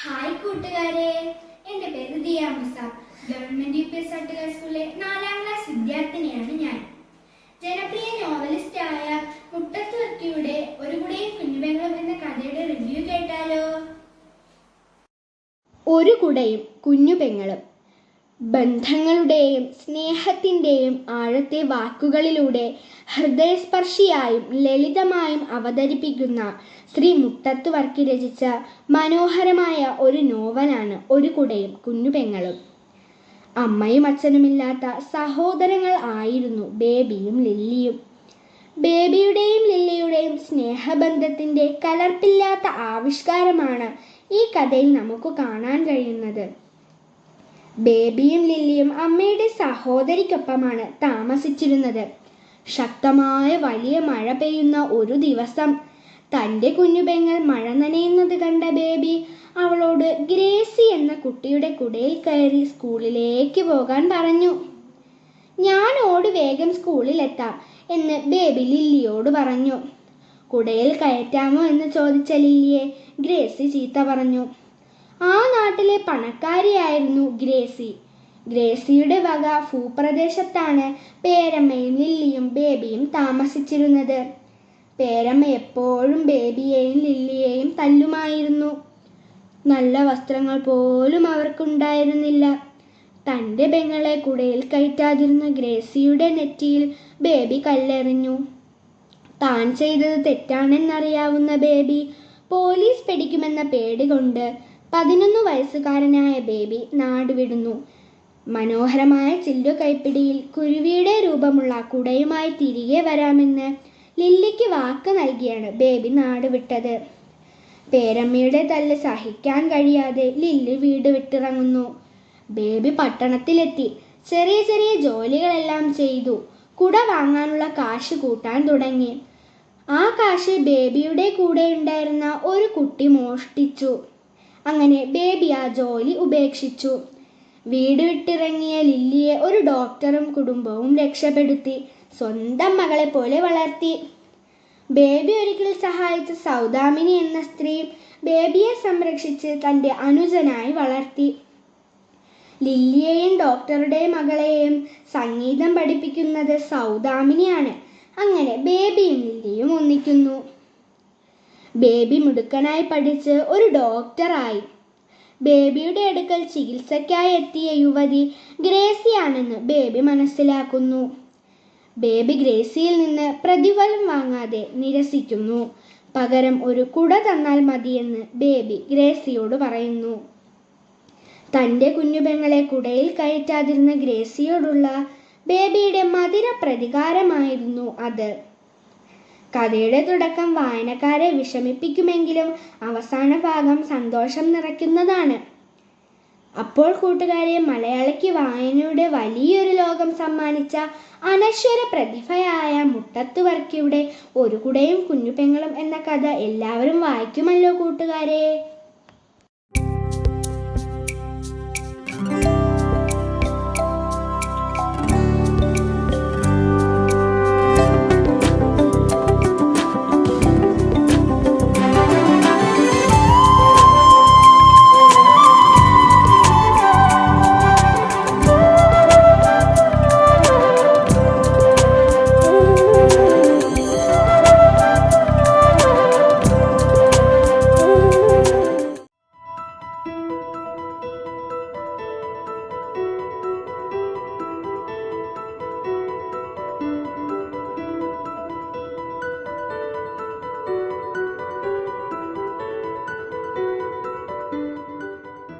Hi കൂട്ടുകാരെ. എന്റെ പേര് Diya Musa. Government U P S certificate സ്കൂളിലെ നാലാം ക്ലാസ് വിദ്യാർത്ഥിനിയാണ് ഞാൻ. ജനപ്രിയ നോവലിസ്റ്റായ മുട്ടത്ത് വർക്കിയുടെ ഒരു കുടയും കുഞ്ഞുപെങ്ങളും എന്ന കഥയുടെ റിവ്യൂ കേട്ടാലോ? ഒരു കുടയും കുഞ്ഞു പെങ്ങളും ബന്ധങ്ങളുടെയും സ്നേഹത്തിന്റെയും ആഴത്തെ വാക്കുകളിലൂടെ ഹൃദയസ്പർശിയായും ലളിതമായും അവതരിപ്പിക്കുന്ന ശ്രീ മുട്ടത്ത് വർക്കി രചിച്ച മനോഹരമായ ഒരു നോവലാണ് ഒരു കുടയും കുഞ്ഞുപെങ്ങളും. അമ്മയും അച്ഛനുമില്ലാത്ത സഹോദരങ്ങൾ ആയിരുന്നു ബേബിയും ലില്ലിയും. ബേബിയുടെയും ലില്ലിയുടെയും സ്നേഹബന്ധത്തിന്റെ കലർപ്പില്ലാത്ത ആവിഷ്കാരമാണ് ഈ കഥയിൽ നമുക്ക് കാണാൻ കഴിയുന്നത്. ബേബിയും ലില്ലിയും അമ്മയുടെ സഹോദരിക്കൊപ്പമാണ് താമസിച്ചിരുന്നത്. ശക്തമായ വലിയ മഴ പെയ്യുന്ന ഒരു ദിവസം തന്റെ കുഞ്ഞുപെങ്ങൾ മഴ നനയുന്നത് കണ്ട ബേബി അവളോട് ഗ്രേസി എന്ന കുട്ടിയുടെ കുടയിൽ കയറി സ്കൂളിലേക്ക് പോകാൻ പറഞ്ഞു. ഞാൻ ഓടി വേഗം സ്കൂളിലെത്താം എന്ന് ബേബി ലില്ലിയോട് പറഞ്ഞു. കുടയിൽ കയറ്റാമോ? എന്ന് ചോദിച്ച ലില്ലിയെ ഗ്രേസി ചീത്ത പറഞ്ഞു. ആ നാട്ടിലെ പണക്കാരിയായിരുന്നു ഗ്രേസി. ഗ്രേസിയുടെ വക ഭൂപ്രദേശത്താണ് പേരമ്മയും ലില്ലിയും ബേബിയും താമസിച്ചിരുന്നത്. പേരമ്മ എപ്പോഴും ബേബിയെയും ലില്ലിയെയും തല്ലുമായിരുന്നു. നല്ല വസ്ത്രങ്ങൾ പോലും അവർക്കുണ്ടായിരുന്നില്ല. തന്റെ ബെങ്ങളെ കുടയിൽ കയറ്റാതിരുന്ന ഗ്രേസിയുടെ നെറ്റിയിൽ ബേബി കല്ലെറിഞ്ഞു. താൻ ചെയ്തത് തെറ്റാണെന്നറിയാവുന്ന ബേബി പോലീസ് പിടിക്കുമെന്ന പേടി കൊണ്ട് പതിനൊന്ന് വയസ്സുകാരനായ ബേബി നാടുവിടുന്നു. മനോഹരമായ ചില്ലു കൈപ്പിടിയിൽ കുരുവിയുടെ രൂപമുള്ള കുടയുമായി തിരികെ വരാമെന്ന് ലില്ലിക്ക് വാക്ക് നൽകിയാണ് ബേബി നാടുവിട്ടത്. പേരമ്മയുടെ തല്ല് സഹിക്കാൻ കഴിയാതെ ലില്ലി വീട് വിട്ടിറങ്ങുന്നു. ബേബി പട്ടണത്തിലെത്തി ചെറിയ ചെറിയ ജോലികളെല്ലാം ചെയ്തു. കുട വാങ്ങാനുള്ള കാശ് കൂട്ടാൻ തുടങ്ങി. ആ കാശ് ബേബിയുടെ കൂടെ ഉണ്ടായിരുന്ന ഒരു കുട്ടി മോഷ്ടിച്ചു. അങ്ങനെ ബേബി ആ ജോലി ഉപേക്ഷിച്ചു. വീട് വിട്ടിറങ്ങിയ ലില്ലിയെ ഒരു ഡോക്ടറും കുടുംബവും രക്ഷപ്പെടുത്തി സ്വന്തം മകളെ പോലെ വളർത്തി. ബേബി ഒരിക്കൽ സഹായിച്ച സൗദാമിനി എന്ന സ്ത്രീ ബേബിയെ സംരക്ഷിച്ച് തന്റെ അനുജനായി വളർത്തി. ലില്ലിയെയും ഡോക്ടറുടെ മകളെയും സംഗീതം പഠിപ്പിക്കുന്നത് സൗദാമിനിയാണ്. അങ്ങനെ ബേബിയും ലില്ലിയും ഒന്നിക്കുന്നു. ബേബി മിടുക്കനായി പഠിച്ച് ഒരു ഡോക്ടറായി. ബേബിയുടെ അടുക്കൽ ചികിത്സയ്ക്കായി എത്തിയ യുവതി ഗ്രേസിയാണെന്ന് ബേബി മനസ്സിലാക്കുന്നു. ബേബി ഗ്രേസിയിൽ നിന്ന് പ്രതിഫലം വാങ്ങാതെ നിരസിക്കുന്നു. പകരം ഒരു കുട തന്നാൽ മതിയെന്ന് ബേബി ഗ്രേസിയോട് പറയുന്നു. തന്റെ കുഞ്ഞുപെങ്ങളെ കുടയിൽ കയറ്റാതിരുന്ന ഗ്രേസിയോടുള്ള ബേബിയുടെ മധുര പ്രതികാരമായിരുന്നു അത്. കഥയുടെ തുടക്കം വായനക്കാരെ വിഷമിപ്പിക്കുമെങ്കിലും അവസാന ഭാഗം സന്തോഷം നിറയ്ക്കുന്നതാണ്. അപ്പോൾ കൂട്ടുകാരെ മലയാളിക്ക് വായനയുടെ വലിയൊരു ലോകം സമ്മാനിച്ച അനശ്വര പ്രതിഭയായ മുട്ടത്ത് വർക്കിയുടെ ഒരു കുടയും കുഞ്ഞുപെങ്ങളും എന്ന കഥ എല്ലാവരും വായിക്കുമല്ലോ കൂട്ടുകാരെ.